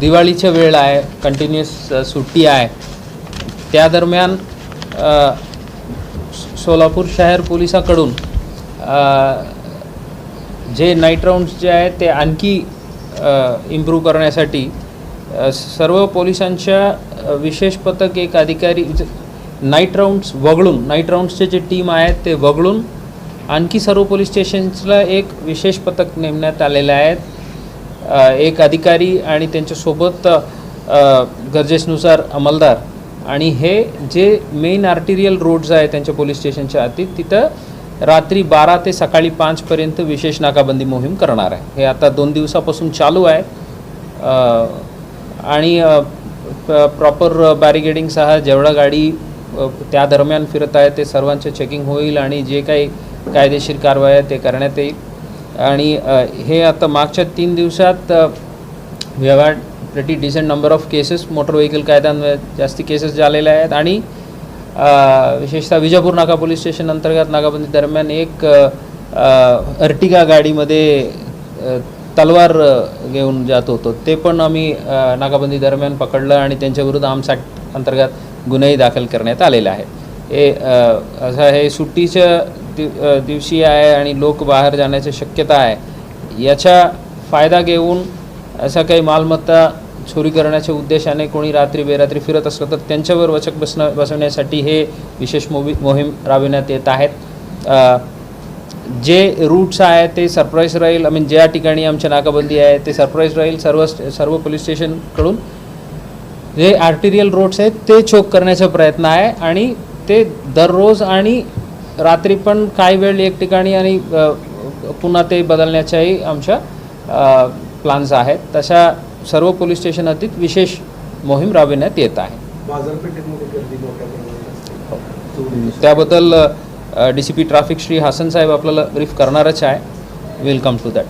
दिवाळीच्या वेळ आहे कंटिन्युअस सुट्टी आहे. त्या दरम्यान सोलापूर शहर पोलिसाकडून जे नाईट राऊंड्स जे आहेत ते आणखी इम्प्रूव्ह करण्यासाठी सर्व पोलिसांच्या विशेष पथक एक अधिकारी नाईट राऊंड्स वगळून नाईट राऊंड्सचे जे टीम आहेत ते वगळून आणखी सर्व पोलीस स्टेशन्सला एक विशेष पथक नेमण्यात आलेले आहेत एक अधिकारी आणि त्यांच्यासोबत गरजेनुसार अंमलदार. आणि हे जे मेन आर्टिरियल रोड्स आहे त्यांच्या पोलीस स्टेशनच्या आतील तिथं रात्री बारा ते सकाळी पाचपर्यंत विशेष नाकाबंदी मोहीम करणार आहे. हे आता दोन दिवसापासून चालू आहे. आणि प्रॉपर बॅरिगेडिंगसह जेवढा गाडी त्या दरम्यान फिरत आहे ते सर्वांचं चेकिंग होईल आणि जे काही कायदेशीर कारवाई आहे ते करण्यात येईल. आणि हे आता मागच्या तीन दिवसात we have had pretty decent number of cases motor vehicle कायद्यान्वये जास्ती केसेस झालेल्या आहेत आणि विशेषतः विजापूर नाका पोलीस स्टेशन अंतर्गत नाकाबंदी दरम्यान एक अर्टिगा गाडीमध्ये तलवार घेऊन जात होतो. ते पण आम्ही नाकाबंदी दरम्यान पकडलं आणि त्यांच्याविरुद्ध आर्म्स ॲक्ट अंतर्गत गुन्हेही दाखल करण्यात आलेले आहे. हे असं हे सुट्टीच्या दि दिवशी आहे आणि लोक बाहेर जाण्याची शक्यता आहे. याचा फायदा घेऊन असा काही मालमत्ता चोरी करण्याच्या उद्देशाने कोणी रात्री बेरात्री फिरत असलं तर त्यांच्यावर वचक बसणं बसवण्यासाठी हे विशेष मोवी मोहीम राबविण्यात येत आहेत. जे रूट्स आहे ते सरप्राईज राहील आय मीन ज्या ठिकाणी आमच्या नाकाबंदी आहे ते सरप्राईज राहील. सर्व सर्व पोलीस स्टेशनकडून जे आर्टिरियल रोड्स आहेत ते चोक करण्याचा प्रयत्न आहे आणि ते दररोज आणि रात्री पण काही वेळ एक ठिकाणी आणि पुन्हा ते बदलण्याच्याही आमच्या प्लान्स आहेत. तशा सर्व पोलीस स्टेशन हद्दीत विशेष मोहीम राबविण्यात येत आहे. चोरीची त्याबद्दल D C P traffic Shri Hasan साहेब आपल्याला ब्रीफ करणारच आहे. Welcome to that